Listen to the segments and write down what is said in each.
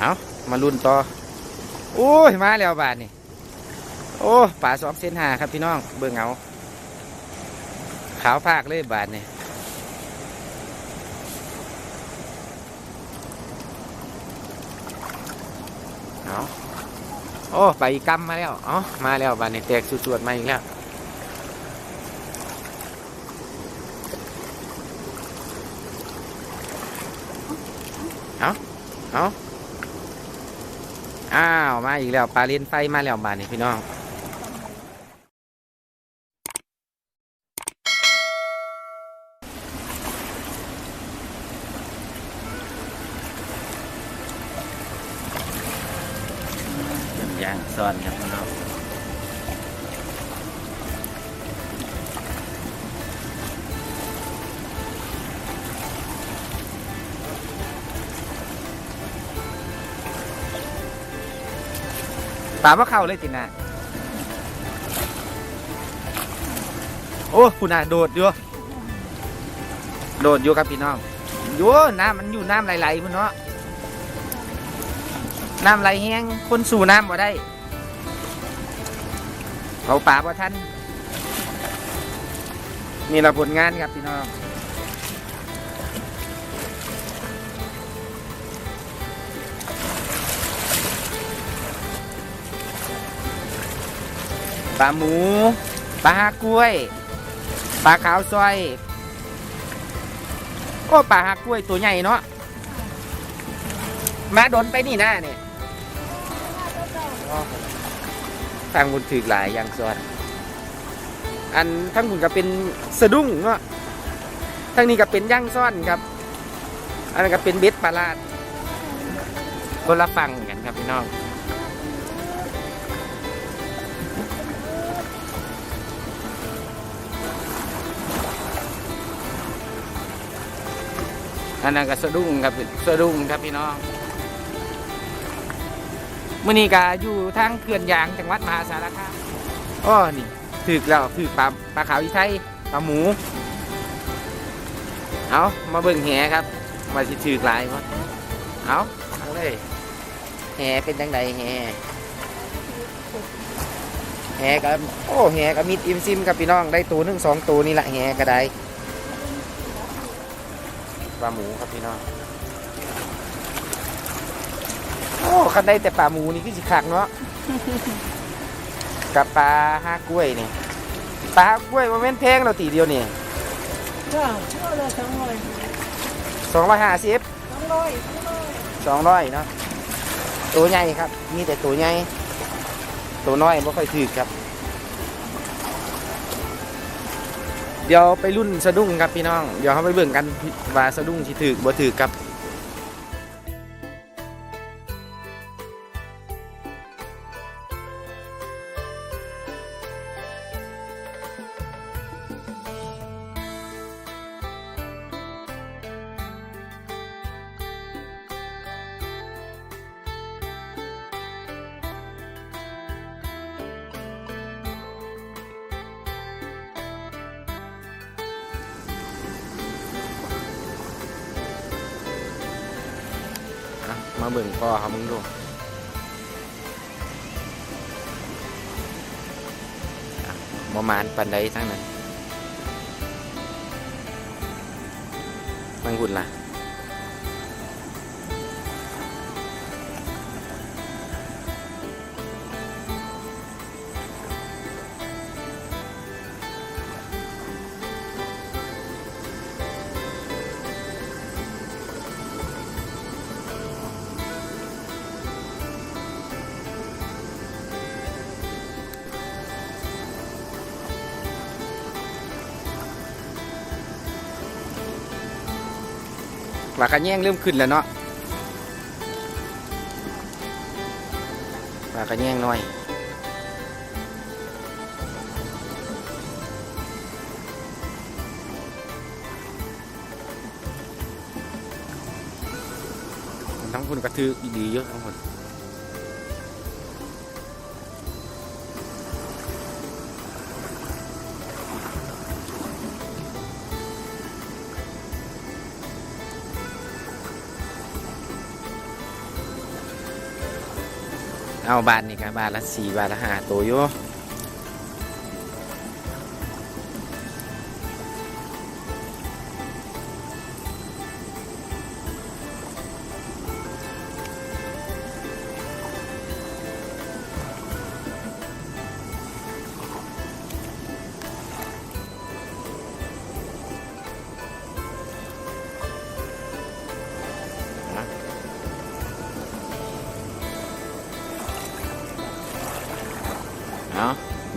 เอามาลุ้นต่อ โอ้ย มาแล้วบาทนี่ โอ้ป่าสองเส้นหาครับพี่น้อง เบิ่งเอา ขาวภาคเลยบาทนี่เอาโอ้ไปกำมาแล้วอ๋อมาแล้วบาทนี่แตกสุดๆมาอีกแล้วเอาเอา อ้าว มาอีกแล้วปลาเลียนไฟมาแล้วบานนี่พี่น้องย่างซ่อนครับ ปลาว่าเข้าเลยจินะโอ้คุณอะโดดอยู่โดดอยู่ครับพี่น้องอยู่น้ำมันอยู่น้ำไหลๆพุ่นเนาะน้ำไหลแห้งคนสู่น้ำบ่ได้เขาป่าบ่ทันนี่เราผลงานครับพี่น้อง ปลาหมู ปลากล้วย ปลาขาวซอยโอ้ปลาหากล้วยตัวใหญ่เนาะมาดนไปนี่หน้าเนี่ยทางคุณถือหลายอย่างส่วน อันทั้งคุณก็เป็นสะดุ้งเนาะทั้งนี้ก็เป็นย่างซ่อนครับ อันนั้นก็เป็นเบ็ดปลาลาดคนละฟังกันครับพี่น้อง อันนั้นก็สะดุ้งครับสะดุ้งครับพี่น้องมื่อนี้ก็อยู่ทางเขื่อนยางจังหวัดมหาสารคามอ้อนี่ถือแล้วถือปลาปลาขาวอีไทยปลาหมู เอามาเบิ่งแหครับ มาสิถือหลายวะเอาเอาเลยแหเป็นจังไดแหแหกับโอ้แหกับมิดอิมซิมครับพี่น้องได้ตัวหนึ่งสองตัวนี่แหละแหก็ได้ ปลาหมูครับพี่น้องโอ้คันได้แต่ปลาหมูนี่คือสิคักเนาะกับปลาห้ากล้วยนี่ปลาห้ากล้วยมันเป็นแพงเราตีเดียวนี่จ้าเชื่อเลยสองร้อยสองร้อยห้าสิบสองร้อยสองร้อยสองร้อยเนาะตัวใหญ่ครับ มีแต่ตัวใหญ่ตัวน้อยไม่ค่อยถือครับ เดี๋ยวไปรุ่นสะดุ้งครับพี่น้อง เดี๋ยวเขาไปเบิ่งกันว่าสะดุ้งสิถือบ่ถือครับ อะประมาณปันใดทั้งนั้นมังหุ่นล่ะ ว่ากันแย่งเริ่มขึ้นแล้วเนาะว่ากันแย่งหน่อยทั้งคนกระทือดีเยอะทั้งคน เอาบาทนี่ครับบาทละสี่บาทละห้าตัวอยู่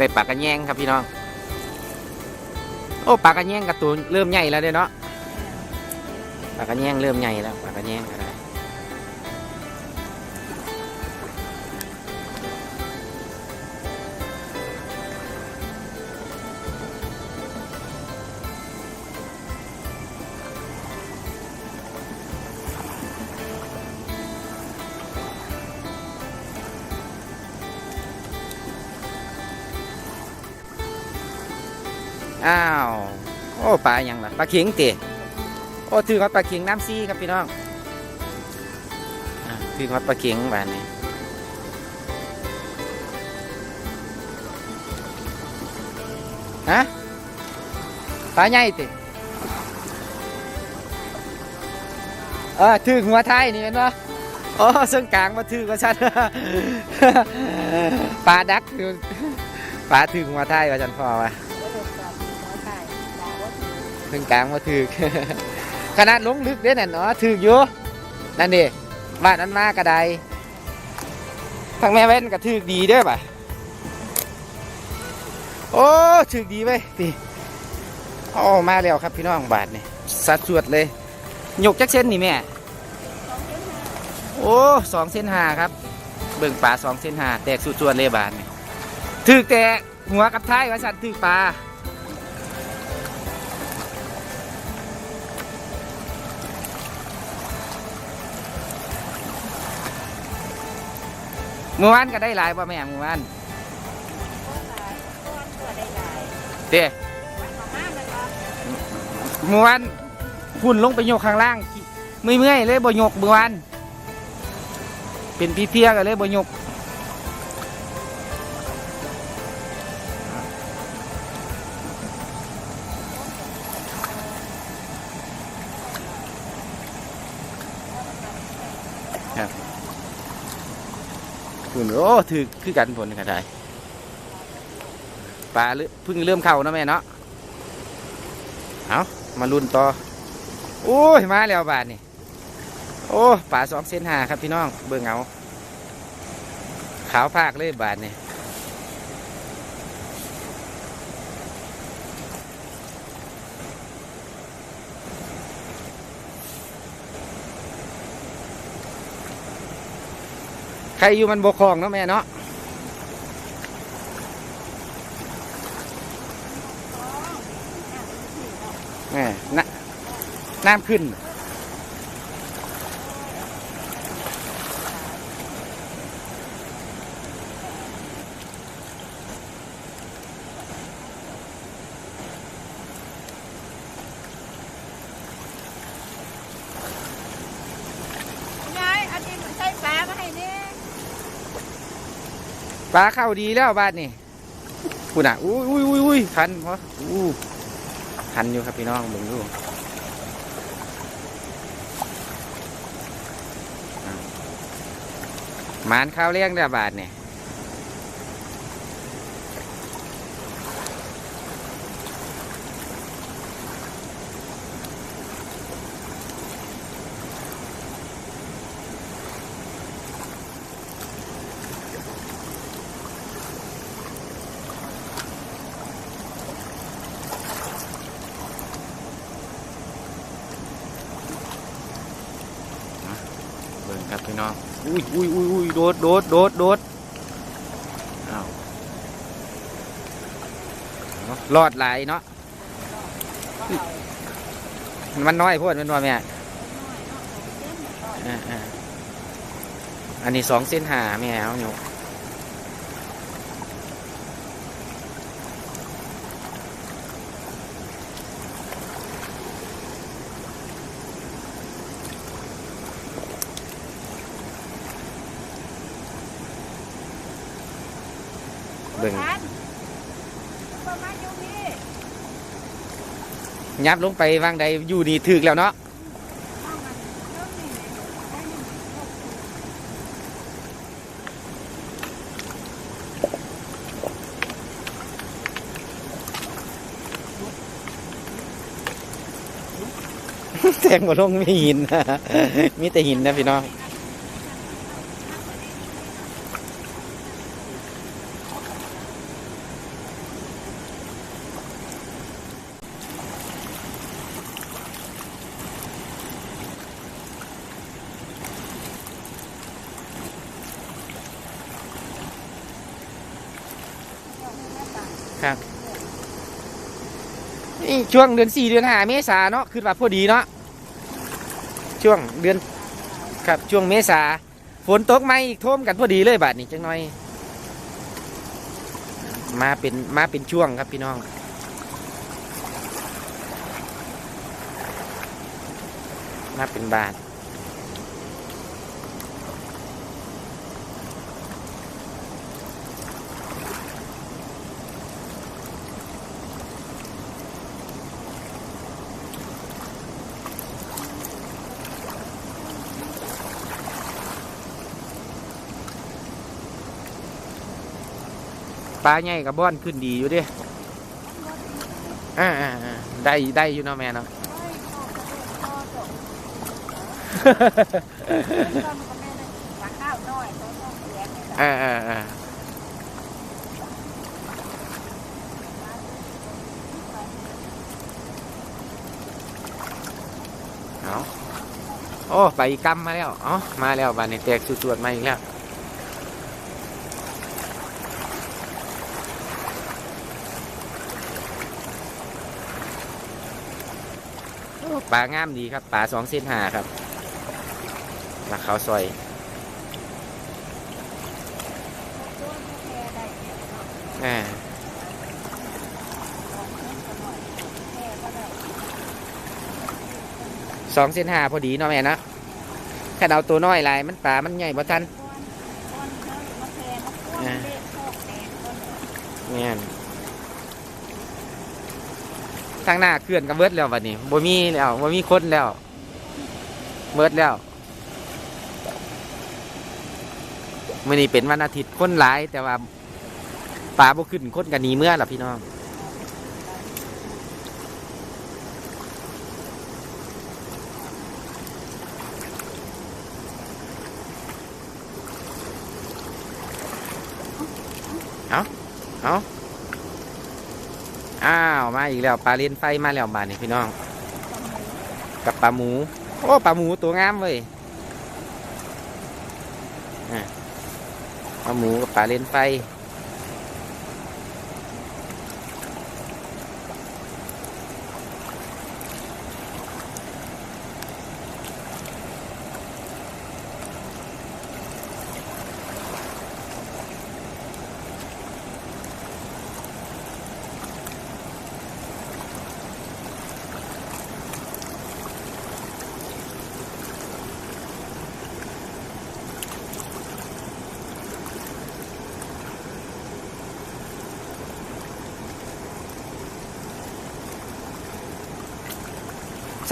ได้ปลากระแยงครับพี่น้อง โอ้ปลากระแยงกระตูนเริ่มใหญ่แล้วเด้เนาะปลากระแยงเริ่มใหญ่แล้วปลากระแยง อ้าว โอ้ปลาอย่างล่ะปลาเข็งเตะโอ้ถือว่าปลาเข็งน้ำซีครับพี่น้องถือว่าปลาเข็งบานนี้ฮะปลาใหญ่เตะเออถือหัวไทยนี่เห็นปะโอ้เส้นกลางมาถือก็ชัดปลาดักปลาถือหัวไทยว่าจันพอวะ ถึงกลางมาถือขนาดลงลึกเด้นั่นเนาะถืออยู่นั่นดิบ้านนั้นมากระไดทางแม่เว้นก็ถือดีด้อป่ะโอ้ถือดีไปดิโอ้มาแล้วครับพี่น้องบาทนี่สัดสวดเลยหยกจักเส้นนี่แม่โอ้สองเส้นหาครับ เบิ่งปลาสองเส้นหาแตกสุดสวดเลยบาทนี่ถือแต่หัวกับท้ายว่าสันถือปลา เมื่อวานก็ได้หลายป่ะแม่เมื่อวานเด้เมื่อวานหุ่นลงไปโยกข้างล่างเมื่อยเลยบ่โยกเมื่อวานเป็นพี่เทียกันเลยบ่โยก คุณโอ้ถือคือกันผลกระไดปลาเริ่มเพิ่งเริ่มเข้านะแม่เนาะเอามาลุ้นต่อโอ้ยมาแล้วบาทนี่โอ้ปลาสองเส้นหาครับพี่น้องเบิ่งเอาขาวภาคเลยบาทนี่ ครอยู่มันบกคลองเนาะแม่เนาะแม่น้ำน้ำขึ้น ยายอันนี้ใส่ปลามาให้เนี่ย ปลาเข้าดีแล้วบ้านนี่คุณอะอุ้ยอุ้ยอุ้ยอุ้ยทันเพราะอู้ทันอยู่ครับพี่น้องมึงดูมานข้าวเลี้ยงเด้อบาทเนี่ย อุ้ยอุ้ยอุ้ยอุ้ยโดดโดดโดดโดดอ้าวเอารอดหลายเนาะมันน้อยพวดมันน้อยแม่อ่าอ่าอันนี้สองเส้นหาแม่เอาอยู่ เบิ่ง ทันประมาณอยู่นี่ ยับลงไปวางใดอยู่นี่ถึกแล้วเนาะเอามันเริ่มนี่ได้หนึ่งแทงบ่ลงมีหิน มีแต่หินนะพี่น้อง ช่วงเดือนสี่เดือนห้าเมษาเนาะคือว่าพอดีเนาะช่วงเดือนครับช่วงเมษาฝนตกไมอีกท่วมกันพอดีเลยบาทนี้จังหน่อย มาเป็นมาเป็นช่วงครับพี่น้องมาเป็นบาท ปลาใหญ่กับบ้อนขึ้นดีอยู่เดิอ่าอ่าอ่าได้ได้อยู่เนาะแม่เนาะข้าวน้อยเขาต้องเสียงนี่แหละอ่าอ่าอ่าเอาโอ้ ไปอีกกำมาแล้วเอ๋อ มาแล้วบานนี้แตกสุดๆมาอีกแล้ว ปลางามดีครับปลาสองเส้นหาครับปลาขาวซอยอ่าสองเส้นหาพอดีเนาะแม่เนาะแค่เอาตัวน้อยหลายมันปลา มันใหญ่บ่ทันเนี่ย ทางหน้าเคลื่อนกับเบิดแล้วบัดนี้บ่มีแล้วบ่มีคนแล้ว เบิดแล้วมื้อนี้เป็นวันอาทิตย์คนหลาย แต่ว่าปลาบ่ขึ้นคนกันนีเมื่อล่ะพี่น้องเอาเอา อ้าวมาอีกแล้วปลาเลียนไฟมาแล้วบานนี่พี่น้อง กับปลาหมู โอ้ปลาหมูตัวงามเว้ยปลาหมูกับปลาเลียนไฟ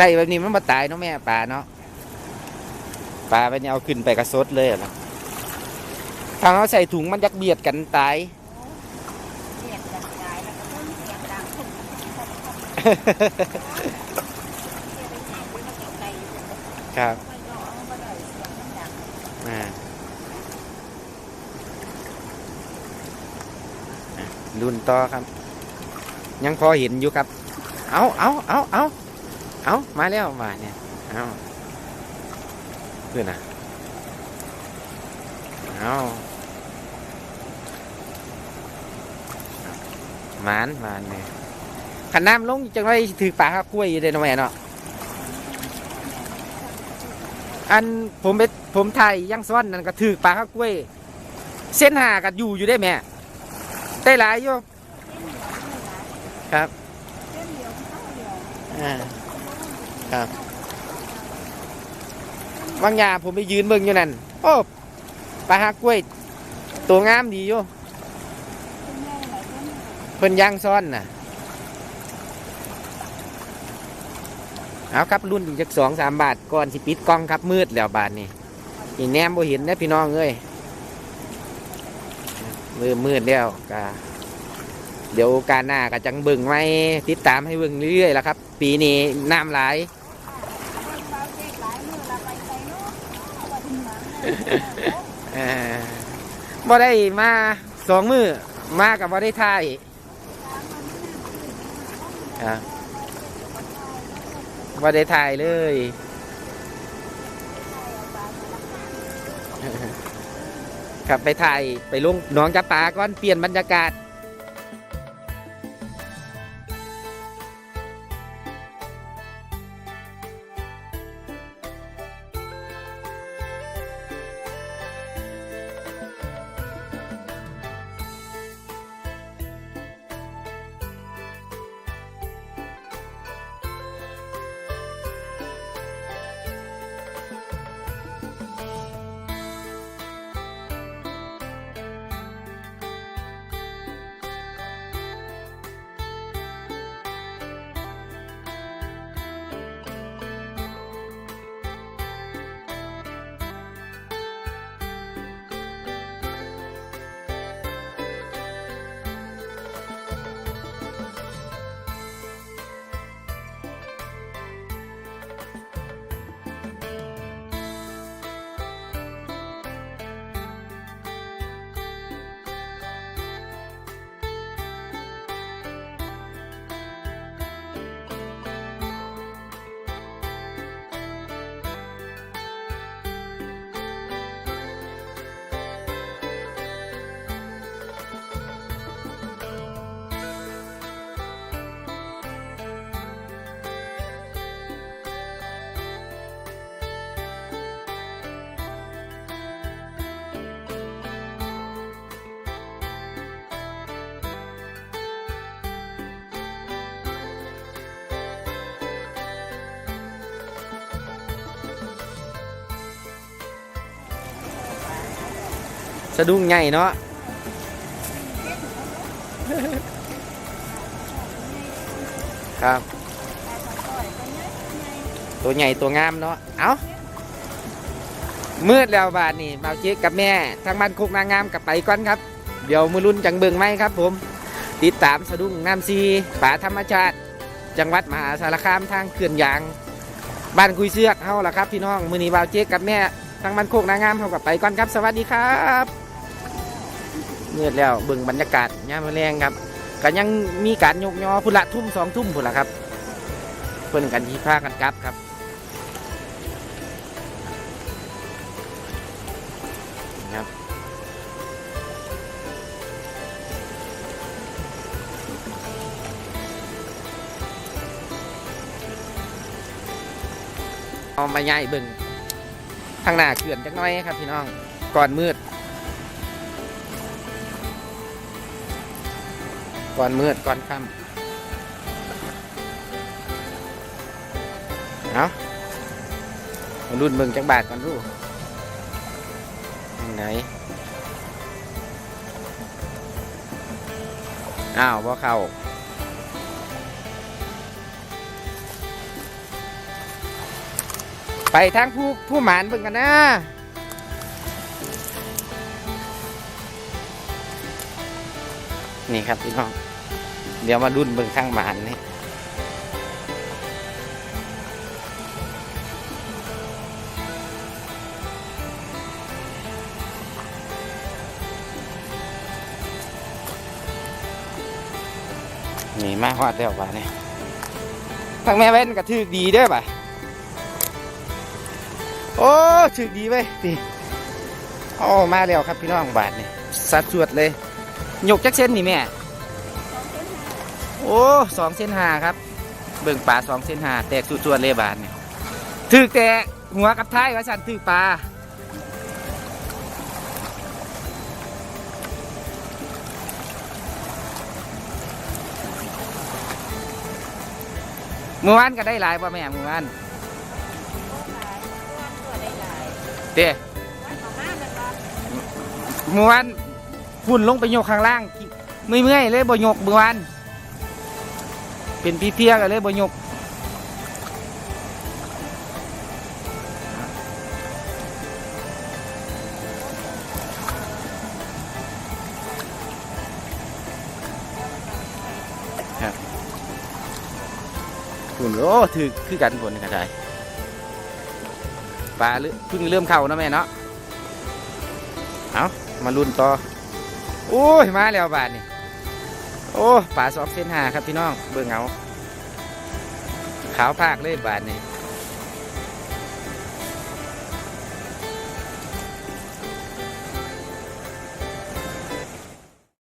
ส่แบบนี้มันมาตายเนาะแม่ปลาเนาะปลาเป็นเอาขึ้นไปกระสดเลยเหรอถ้าเราใส่ถุงมันยักเบียดกันตายครับไม่ยอมไม่ได้เสียงมันดังอ่าอะรุ่นต่อครับ ยังพอเห็นอยู่ครับ เอาเอาเอาเอา เอามาแล้วมาเนี่ย เอาเพื่อนนะเอาหมานหมานเนี่ยขันน้ำลงจังไรถือปลาข้าวกล้วยอยู่เลยเนาะแม่เนาะอันผมไปผมไทยย่างซ้อนนั่นก็ถือปลาข้าวกล้วย เส้นหากัอยู่อยู่ได้แม่ได้หลายอยู่ครับ ครับบางอย่างผมไปยืนเบิ่งอยู่นั่นโอ้ปลาข้ากล้วย ตัวงามดีอยู่เพิ่นย่างซ่อนน่ะเอาครับรุ่นอีกจากสองสามบาทก่อนสิปิดกล้องครับมืดแล้วบาทนี่นี่แนมบ่เห็นนะพี่น้องเอ้ยมือมืดแล้วกะเดี๋ยวกาสหน้าก็จังเบิ่งไว้ติดตามให้เบิ่งเรื่อยๆแล้วครับ ปีนี้น้ำหลาย บ่ได้มาสองมือมากับบ่ได้ท่ายบ่ได้ถ่ายเลยครับไปถ่ายไปลงหนองจับปลาก่อนเปลี่ยนบรรยากาศะดุ้งใหญ่เนาะครับ ตัวใหญ่ตัวงามเนาะเอามืดแล้วบาทนี่มาเจ๊กกับแม่ทางบ้านโคกนางงามกลับไปก่อนครับ เดี๋ยวมือรุ่นจังเบิงไหมครับผม ติดตามสะดุ้งน้ำซีป่าธรรมชาติ จังหวัดมหาสารคามทางเขื่อนยาง บ้านคุยเสือกเฮาล่ะครับพี่น้องมือนี้บ่าวเจ๊กกับแม่ทางบ้านโคกนางงามเฮากับไปก่อนครับ สวัสดีครับ เมืดแล้วเบิ่งบรรยากาศยามแรงครับก็ยังมีการยกยอพุ่นละทุ่มสองทุ่มพุ่นละครับ เพิ่อนกันที่พากันกลับครับครับเอามาใหญ่เบิ่งทางหน้าเขื่อนจักน้อยครับพี่น้องก่อนมืด ก่อนมืดก่อนค่ำเอามารุ่นเบิ่งจักบาทก่อนรู้ไหนอ้าวว่าเข้าไปทางผู้ผู้หมานเบิ่งกันนะนี่ครับพี่น้อง เดี๋ยวมาดุนเบิ่งข้างหมานนี่นี่มาฮอดแล้วป่ะเนี่ยทางแม่เว้นก็ถือดีเด้ป่ะโอ้ถึกดีเว้ยนี่โอ้มาแล้วครับพี่น้องบาทนี่สัดสวดเลย หยกจักเส้นนี่แม่ โอ้สองเส้นหาครับ เบิ่งปลาสองเส้นหาแตกสุดสวดเลยบาทนี่ถึกแต่หัวกับท้ายว่าสันถึกปลาเมื่อวานก็ได้หลายป่ะแม่เมื่อวานเด้เมื่อวานฝุ่นลงไปโยกข้างล่างกิเเมื่อยๆเลยบ่ยกเมื่อวาน เป็นพี่เพียกันเลยบ่ยกครับคุณโอ้ถือคือกันผลกันได้ปลาเริ่มเพิ่งเริ่มเข้านะแม่เนาะเอามาลุ้นต่อโอ้ย มาแล้วบาทนี่ อ้ป่าสองเส้นหาครับพี่น้องเบิ่งเอาขาวภาคเลยบาทนี่